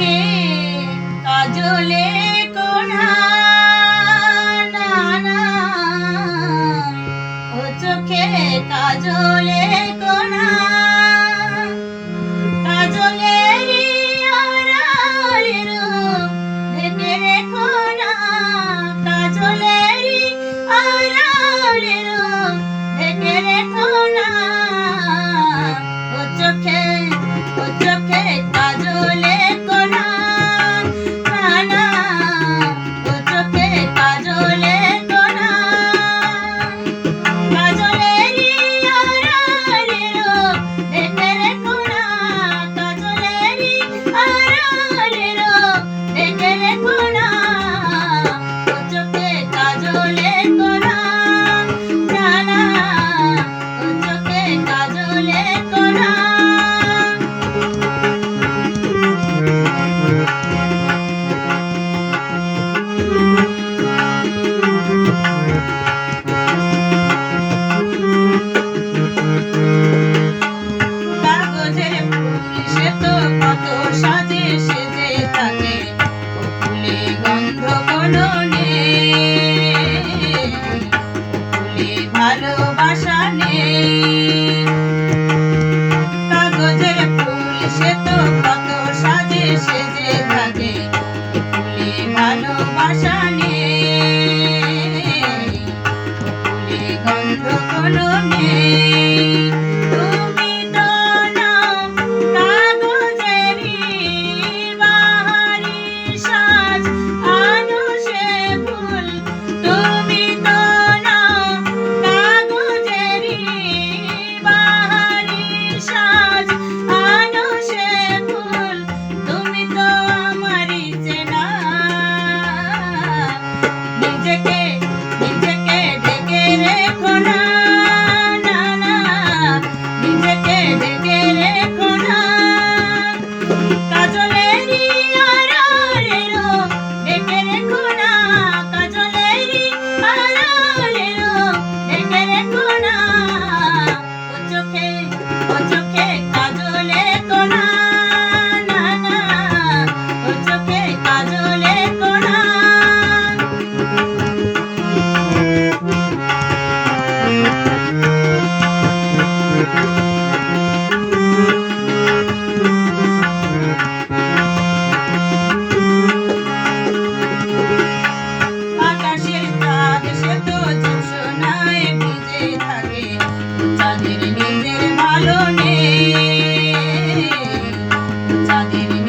চোখে কাজলে কোনা ও চোখে কাজলে কোনা ভালোবাসা নেই। কাগজের ফুল সে তো কত সাজে সেজে থাকে ফুলে ভালোবাসা নেই। ফুলে গন্ধ কোনো নেই। Sadiri